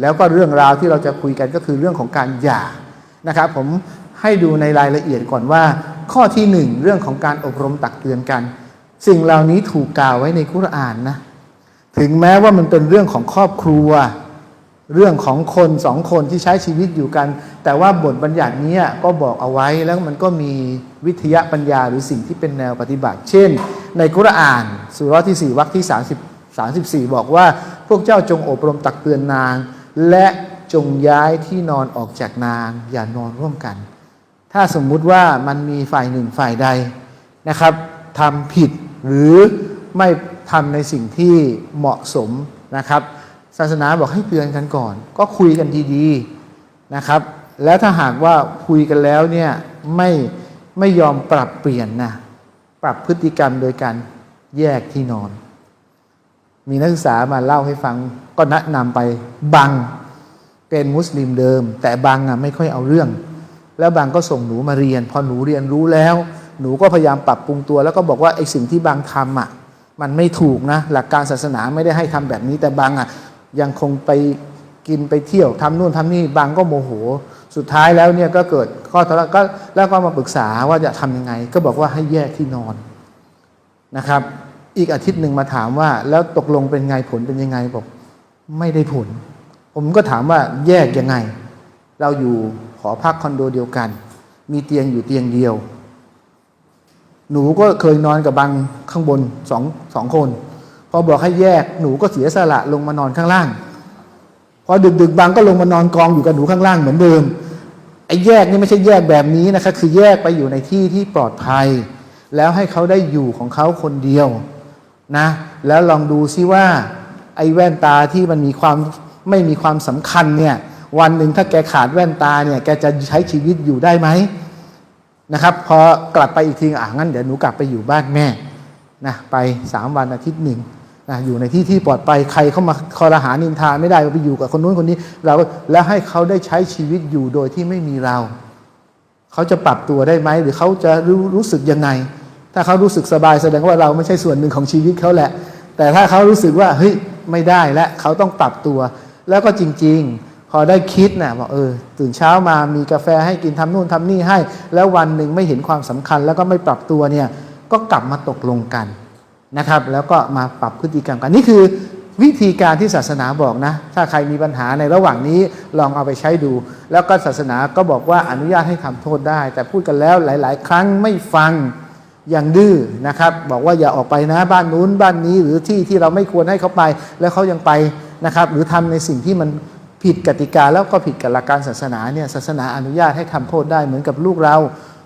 แล้วก็เรื่องราวที่เราจะคุยกันก็คือเรื่องของการหย่านะครับ ผมให้ดูในรายละเอียดก่อนว่า ข้อที่หนึ่งเรื่องของการอบรมตักเตือนกัน สิ่งเหล่านี้ถูกกล่าวไว้ในคุรานนะถึงแม้ว่ามันเป็นเรื่องของครอบครัว เรื่องของคนสองคนที่ใช้ชีวิตอยู่กัน แต่ว่าบทบัญญัตินี้ก็บอกเอาไว้แล้วมันก็มีวิทยาปัญญาหรือสิ่งที่เป็นแนวปฏิบัติ เช่น ในกุรอานสุราะห์ที่ 4วรรคที่ 30 34 บอกว่าพวกเจ้าจงอบรมตักเตือนนาง และจงย้ายที่นอนออกจากนาง อย่านอนร่วมกัน ถ้าสมมุติว่ามันมีฝ่ายหนึ่งฝ่ายใดนะครับทำผิดหรือไม่ทำในสิ่งที่เหมาะสมนะครับ ศาสนาบอกให้เตือนกันก่อน ก็คุยกันดีๆนะครับ แล้วถ้าหากว่าคุยกันแล้วเนี่ยไม่ไม่ยอมปรับเปลี่ยนนะปรับพฤติกรรมโดยการแยกที่นอน มีนักศึกษามาเล่าให้ฟังก็แนะนำไปบังเป็นมุสลิมเดิม แต่บังอะไม่ค่อยเอาเรื่อง แล้วบางก็ส่งหนูมาเรียน พอหนูเรียนรู้แล้ว หนูก็พยายามปรับปรุงตัว แล้วก็บอกว่าไอ้สิ่งที่บางทำอะมันไม่ถูกนะ หลักการศาสนาไม่ได้ให้ทำแบบนี้ แต่บางอะยังคงไปกินไปเที่ยวทำนู่นทำนี่บางก็โมโห สุดท้ายแล้วเนี่ยก็เกิดข้อทะเลาะก็แล้วก็มาปรึกษาว่าจะทำยังไง ก็บอกว่าให้แยกที่นอนนะครับ อีกอาทิตย์หนึ่งมาถามว่า แล้วตกลงเป็นไงผลเป็นยังไงบอกไม่ได้ผล ผมก็ถามว่าแยกยังไง เราอยู่หอพักคอนโดเดียวกัน มีเตียงอยู่เตียงเดียว หนูก็เคยนอนกับบางข้างบนสองสองคนพอบอกให้แยกหนูก็เสียสละลงมานอนข้างล่าง พอดึกๆบางก็ลงมานอนกองอยู่กับหนูข้างล่างเหมือนเดิมไอ้แยกนี่ไม่ใช่แยกแบบนี้นะคะคือแยกไปอยู่ในที่ที่ปลอดภัย แล้วให้เขาได้อยู่ของเขาคนเดียว นะแล้วลองดูซิว่าไอ้แว่นตาที่มันมีความไม่มีความสำคัญเนี่ยวันหนึ่งถ้าแกขาดแว่นตาเนี่ยแกจะใช้ชีวิตอยู่ได้ไหมนะครับพอกลับไปอีกทีอ่างั้นเดี๋ยวหนูกลับไปอยู่บ้านแม่นะไปสามวันอาทิตย์หนึ่งนะอยู่ในที่ที่ปลอดภัยใครเข้ามาคอรหานินทาไม่ได้ไปอยู่กับคนนู้นคนนี้ เราแล้วให้เขาได้ใช้ชีวิตอยู่โดยที่ไม่มีเรา เขาจะปรับตัวได้ไหมหรือเขาจะรู้รู้สึกยังไง ถ้าเขารู้สึกสบายแสดงว่าเราไม่ใช่ส่วนหนึ่งของชีวิตเขาแหละ แต่ถ้าเขารู้สึกว่าเฮ้ยไม่ได้และเขาต้องปรับตัว แล้วก็จริง ๆ พอได้คิดนะบอกเออตื่นเช้ามามีกาแฟให้กินทำนู่นทำนี่ให้ แล้ววันหนึ่งไม่เห็นความสำคัญ แล้วก็ไม่ปรับตัวเนี่ยก็กลับมาตกลงกันนะครับ แล้วก็มาปรับพฤติกรรมกันนี่คือวิธีการที่ศาสนาบอกนะ ถ้าใครมีปัญหาในระหว่างนี้ลองเอาไปใช้ดู แล้วก็ศาสนาก็บอกว่าอนุญาตให้ทำโทษได้ แต่พูดกันแล้วหลาย ๆ ครั้งไม่ฟัง อย่างดื้อนะครับ บอกว่าอย่าออกไปนะบ้านนู้นบ้านนี้หรือที่ที่เราไม่ควรให้เขาไป แล้วเขายังไปนะครับ หรือทำในสิ่งที่มันผิดกติกาแล้วก็ผิดกับหลักการศาสนาเนี่ยศาสนาอนุญาตให้ทำโทษได้เหมือนกับลูกเรา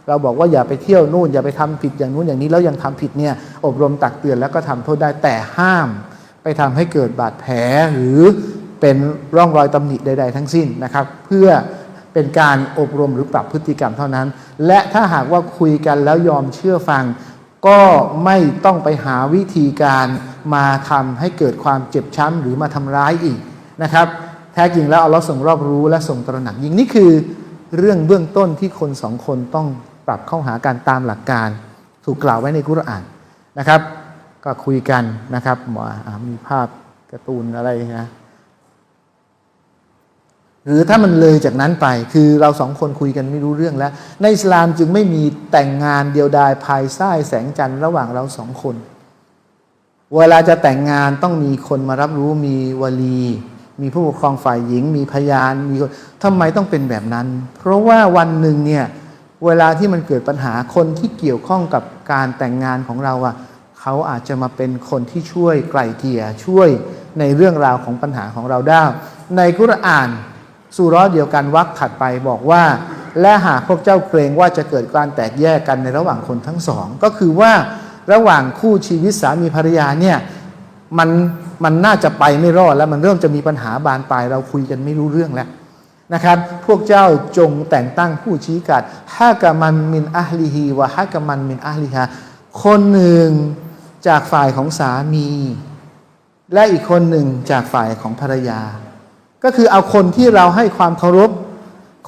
เราบอกว่าอย่าไปเที่ยวนู่น อย่าไปทำผิดอย่างนู้นอย่างนี้แล้วยังทำผิดเนี่ยอบรมตักเตือนแล้วก็ทำโทษได้แต่ห้าม ไปทำให้เกิดบาดแผลหรือเป็นร่องรอยตำหนิใด ๆ ทั้งสิ้นนะครับ เพื่อ เป็นการอบรมหรือปรับพฤติกรรมเท่านั้น และถ้าหากว่าคุยกันแล้วยอมเชื่อฟัง ก็ไม่ต้องไปหาวิธีการมาทำให้เกิดความเจ็บช้ำหรือมาทำร้ายอีกนะครับ แท้จริงแล้วเราส่งรอบรู้และส่งตระหนักยิ่งนี่คือเรื่องเบื้องต้นที่คนสองคนต้องปรับเข้าหาการตามหลักการ ถูกกล่าวไว้ในกุรอานนะครับ ก็คุยกันนะครับหมอมีภาพการ์ตูนอะไรนะ หรือถ้ามันเลยจากนั้นไปคือเราสองคนคุยกันไม่รู้เรื่องแล้ว ในอิสลามจึงไม่มีแต่งงานเดียวดายภายใต้แสงจันทร์ระหว่างเราสองคน เวลาจะแต่งงานต้องมีคนมารับรู้มีวลี มีผู้ปกครองฝ่ายหญิง มีพยานมีคนทำไมต้องเป็นแบบนั้น เพราะว่าวันหนึ่งเนี่ยเวลาที่มันเกิดปัญหาคนที่เกี่ยวข้องกับการแต่งงานของเราอะเขาอาจจะมาเป็นคนที่ช่วยไกล่เกลี่ยช่วยในเรื่องราวของปัญหาของเราได้ในกุรอาน สุร้อเดียวกันวรรคถัดไปบอกว่า และหากพวกเจ้าเกรงว่าจะเกิดการแตกแยกกันในระหว่างคนทั้งสอง ก็คือว่าระหว่างคู่ชีวิตสามีภรรยาเนี่ยมันมันน่าจะไปไม่รอดแล้วมันเริ่มจะมีปัญหาบานปลายเราคุยกันไม่รู้เรื่องแล้วนะครับ พวกเจ้าจงแต่งตั้งผู้ชี้กัดฮากามันมินอัลลีฮีวะฮากามันมินอัลลีฮาคนหนึ่งจากฝ่ายของสามี และอีกคนหนึ่งจากฝ่ายของภรรยา ก็คือเอาคนที่เราให้ความเคารพ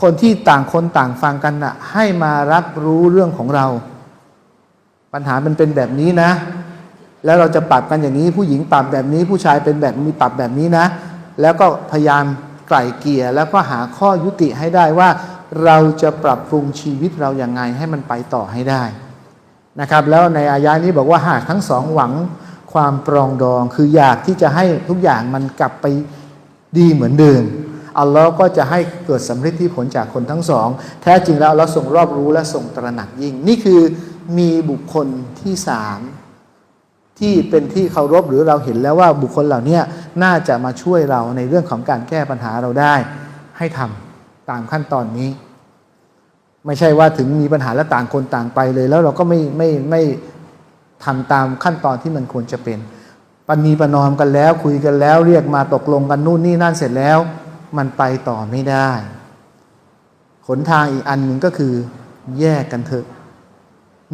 คนที่ต่างคนต่างฟังกันน่ะ ให้มารับรู้เรื่องของเรา ปัญหามันเป็นแบบนี้นะ แล้วเราจะปรับกันอย่างนี้ ผู้หญิงปรับแบบนี้ ผู้ชายเป็นแบบนี้ปรับแบบนี้นะ แล้วก็พยายามไกล่เกลี่ยแล้วก็หาข้อยุติให้ได้ว่า เราจะปรับปรุงชีวิตเราอย่างไงให้มันไปต่อให้ได้นะครับ แล้วในอายะนี้บอกว่าหากทั้งสองหวังความปรองดอง คืออยากที่จะให้ทุกอย่างมันกลับไป ดีเหมือนเดิมอัลลอฮ์ก็จะให้เกิดสำเร็จที่ผลจากคนทั้งสอง แท้จริงแล้วอัลลอฮ์ทรงรอบรู้และทรงตระหนักยิ่ง นี่คือมีบุคคลที่สามที่เป็นที่เคารพหรือเราเห็นแล้วว่าบุคคลเหล่านี้น่าจะมาช่วยเราในเรื่องของการแก้ปัญหาเราได้ ให้ทำตามขั้นตอนนี้ ไม่ใช่ว่าถึงมีปัญหาแล้วต่างคนต่างไปเลย แล้วเราก็ไม่ไม่ไม่ทำตามขั้นตอนที่มันควรจะเป็น ปณีประนอมกันแล้ว คุยกันแล้ว เรียกมาตกลงกันนู่นนี่นั่นเสร็จแล้ว มันไปต่อไม่ได้หนทางอีกอันหนึ่งก็คือแยกกันเถอะ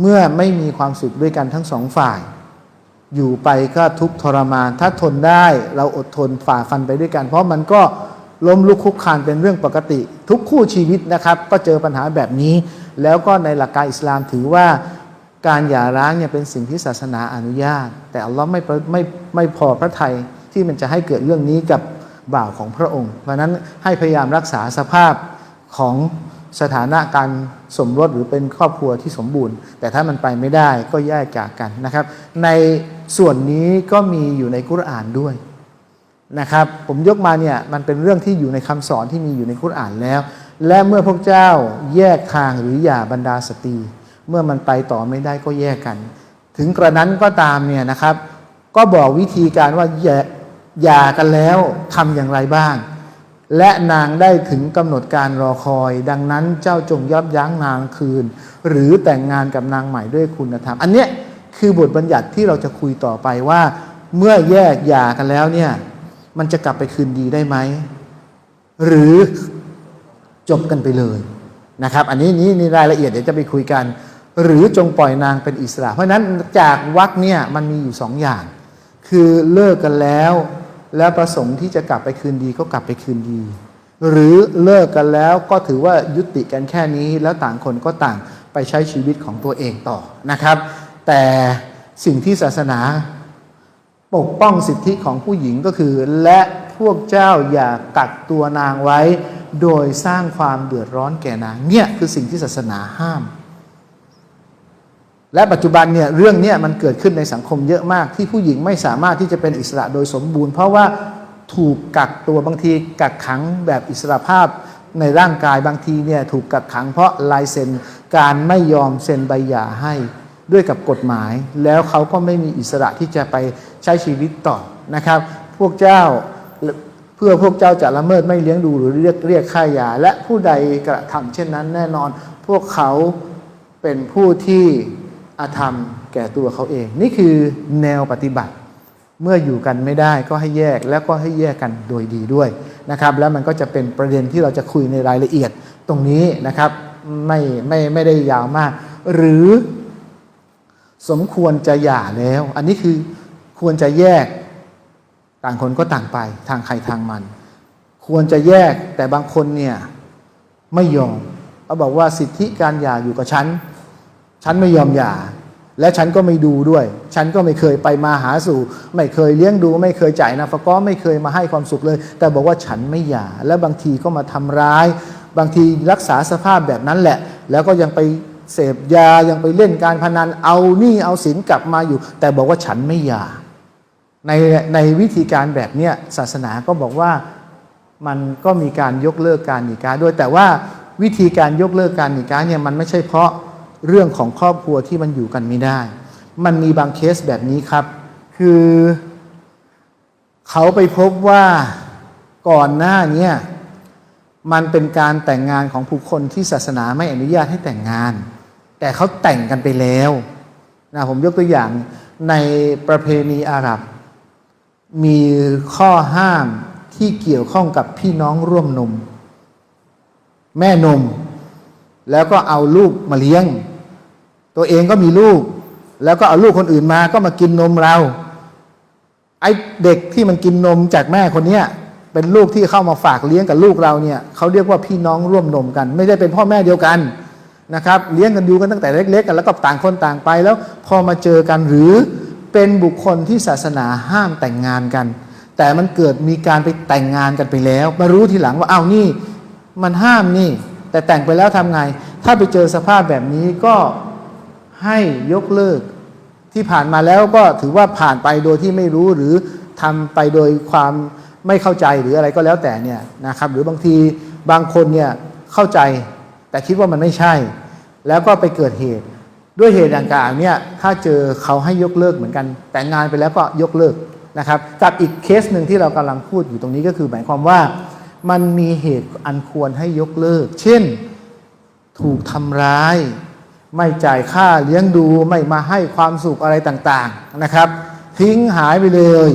เมื่อไม่มีความสุขด้วยกันทั้งสองฝ่าย อยู่ไปก็ทุกทรมาน ถ้าทนได้เราอดทนฝ่าฟันไปด้วยกัน เพราะมันก็ล้มลุกคลุกคานเป็นเรื่องปกติ ทุกคู่ชีวิตนะครับ ก็เจอปัญหาแบบนี้ แล้วก็ในหลักการอิสลามถือว่า การหย่าร้างเนี่ยเป็นสิ่งที่ศาสนาอนุญาต แต่อัลลอฮ์ไม่ไม่ไม่พอพระทัยที่มันจะให้เกิดเรื่องนี้กับบ่าวของพระองค์ เพราะนั้นให้พยายามรักษาสภาพของสถานะการสมรสหรือเป็นครอบครัวที่สมบูรณ์ แต่ถ้ามันไปไม่ได้ก็แยกจากกันนะครับ ในส่วนนี้ก็มีอยู่ในกุรอานด้วยนะครับผมยกมาเนี่ยมันเป็นเรื่องที่อยู่ในคำสอนที่มีอยู่ในกุรานแล้ว และเมื่อพวกเจ้าแยกทางหรือหย่าบรรดาสตรี เมื่อมันไปต่อไม่ได้ก็แยกกัน ถึงกระนั้นก็ตามเนี่ยนะครับ ก็บอกวิธีการว่าแยกหย่ากันแล้วทำอย่างไรบ้าง และนางได้ถึงกำหนดการรอคอย ดังนั้นเจ้าจงยับยั้งนางคืน หรือแต่งงานกับนางใหม่ด้วยคุณธรรม อันเนี้ยคือบทบัญญัติที่เราจะคุยต่อไปว่า เมื่อแยกหย่ากันแล้วเนี่ยมันจะกลับไปคืนดีได้ไหม หรือจบกันไปเลยนะครับ อันนี้นี่ในรายละเอียดเดี๋ยวจะไปคุยกัน หรือจงปล่อยนางเป็นอิสระ เพราะนั้นจากวักเนี่ยมันมีอยู่สองอย่าง คือเลิกกันแล้ว แล้วประสงค์ที่จะกลับไปคืนดีก็กลับไปคืนดี หรือเลิกกันแล้วก็ถือว่ายุติกันแค่นี้ แล้วต่างคนก็ต่างไปใช้ชีวิตของตัวเองต่อนะครับ แต่สิ่งที่ศาสนาปกป้องสิทธิของผู้หญิงก็คือ และพวกเจ้าอย่ากักตัวนางไว้ โดยสร้างความเดือดร้อนแก่นางเนี่ยคือสิ่งที่ศาสนาห้าม และปัจจุบันเนี่ยเรื่องเนี้มันเกิดขึ้นในสังคมเยอะมาก ที่ผู้หญิงไม่สามารถที่จะเป็นอิสระโดยสมบูรณ์ เพราะว่าถูกกักตัวบางทีกักขังแบบอิสระภาพในร่างกายบางทีเนี่ยถูกกักขังเพราะลายเซ็นการไม่ยอมเซ็นใบหย่าให้ด้วยกับกฎหมาย แล้วเขาก็ไม่มีอิสระที่จะไปใช้ชีวิตต่อนะครับ พวกเจ้าเพื่อพวกเจ้าจะละเมิดไม่เลี้ยงดูหรือเรียกเรียกค่าหย่าและผู้ใดกระทำเช่นนั้นแน่นอน พวกเขาเป็นผู้ที่ อาธรรมแก่ตัวเขาเอง นี่คือแนวปฏิบัติ เมื่ออยู่กันไม่ได้ก็ให้แยกแล้วก็ให้แยกกันโดยดีด้วยนะครับ แล้วมันก็จะเป็นประเด็นที่เราจะคุยในรายละเอียดตรงนี้นะครับไม่ไม่ไม่ได้ยาวมาก หรือสมควรจะหย่าแล้ว อันนี้คือควรจะแยกต่างคนก็ต่างไปทางใครทางมัน ควรจะแยกแต่บางคนเนี่ยไม่ยอมเขาบอกว่าสิทธิการหย่าอยู่กับฉัน ฉันไม่ยอมหย่า และฉันก็ไม่ดูด้วย ฉันก็ไม่เคยไปมาหาสู่ ไม่เคยเลี้ยงดู ไม่เคยจ่ายนะฟะก็ไม่เคยมาให้ความสุขเลย แต่บอกว่าฉันไม่หย่า และบางทีก็มาทำร้าย บางทีรักษาสภาพแบบนั้นแหละ แล้วก็ยังไปเสพยายังไปเล่นการพนันเอาหนี้เอาสินกลับมาอยู่ แต่บอกว่าฉันไม่หย่าในในวิธีการแบบเนี้ยศาสนาก็บอกว่ามันก็มีการยกเลิกการหนีกาด้วยแต่ว่าวิธีการยกเลิกการหนีกาเนี่ยมันไม่ใช่เพราะ เรื่องของครอบครัวที่มันอยู่กันไม่ได้ มันมีบางเคสแบบนี้ครับ คือเขาไปพบว่าก่อนหน้านี้มันเป็นการแต่งงานของผู้คนที่ศาสนาไม่อนุญาตให้แต่งงาน แต่เขาแต่งกันไปแล้วนะผมยกตัวอย่างในประเพณีอาหรับ มีข้อห้ามที่เกี่ยวข้องกับพี่น้องร่วมนม แม่นม แล้วก็เอาลูกมาเลี้ยง ตัวเองก็มีลูก แล้วก็เอาลูกคนอื่นมาก็มากินนมเรา ไอ้เด็กที่มันกินนมจากแม่คนเนี้ยเป็นลูกที่เข้ามาฝากเลี้ยงกับลูกเราเนี่ยเขาเรียกว่าพี่น้องร่วมนมกัน ไม่ได้เป็นพ่อแม่เดียวกันนะครับ เลี้ยงกันดูกันตั้งแต่เล็กๆกันแล้วก็ต่างคนต่างไปแล้วพอมาเจอกันหรือเป็นบุคคลที่ศาสนาห้ามแต่งงานกัน แต่มันเกิดมีการไปแต่งงานกันไปแล้ว มารู้ทีหลังว่าอ้าวนี่ มันห้ามนี่ แต่แต่งไปแล้วทำไง ถ้าไปเจอสภาพแบบนี้ก็ให้ยกเลิก ที่ผ่านมาแล้วก็ถือว่าผ่านไปโดยที่ไม่รู้หรือทำไปโดยความไม่เข้าใจหรืออะไรก็แล้วแต่เนี่ยนะครับ หรือบางทีบางคนเนี่ยเข้าใจ แต่คิดว่ามันไม่ใช่ แล้วก็ไปเกิดเหตุ ด้วยเหตุดังกล่าวเนี่ยถ้าเจอเขาให้ยกเลิกเหมือนกัน แต่งงานไปแล้วก็ยกเลิกนะครับ กับอีกเคสหนึ่งที่เรากำลังพูดอยู่ตรงนี้ก็คือหมายความว่า มันมีเหตุอันควรให้ยกเลิก เช่น ถูกทำร้าย ไม่จ่ายค่าเลี้ยงดูไม่มาให้ความสุขอะไรต่างๆนะครับ ทิ้งหายไปเลย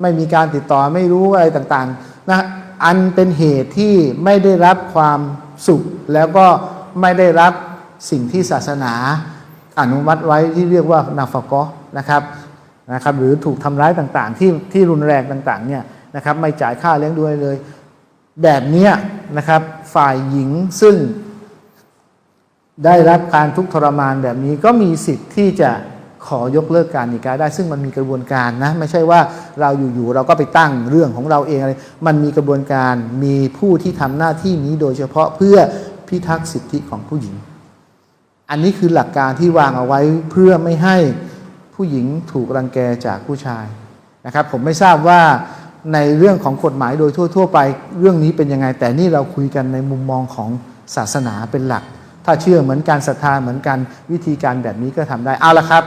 ไม่มีการติดต่อไม่รู้อะไรต่างๆนะอันเป็นเหตุที่ไม่ได้รับความสุข แล้วก็ไม่ได้รับสิ่งที่ศาสนาอนุมัติไว้ที่เรียกว่านาฟกอนะครับนะครับ หรือถูกทำร้ายต่างๆ ที่ที่รุนแรงต่างๆเนี่ยนะครับ ไม่จ่ายค่าเลี้ยงดูเลย แบบนี้นะครับ ฝ่ายหญิงซึ่งได้รับการทุกข์ทรมานแบบนี้ก็มีสิทธิ์ที่จะขอยกเลิกการนิกาได้ ซึ่งมันมีกระบวนการนะ ไม่ใช่ว่าเราอยู่ๆเราก็ไปตั้งเรื่องของเราเองอะไรมันมีกระบวนการมีผู้ที่ทำหน้าที่นี้โดยเฉพาะเพื่อพิทักษ์สิทธิของผู้หญิง อันนี้คือหลักการที่วางเอาไว้เพื่อไม่ให้ผู้หญิงถูกรังแกจากผู้ชายนะครับ ผมไม่ทราบว่า ในเรื่องของกฎหมายโดยทั่ว ๆ ไป เรื่องนี้เป็นยังไง แต่นี่เราคุยกันในมุมมองของศาสนาเป็นหลัก ถ้าเชื่อเหมือนกันศรัทธาเหมือนกันวิธีการแบบนี้ก็ทำได้เอาละครับ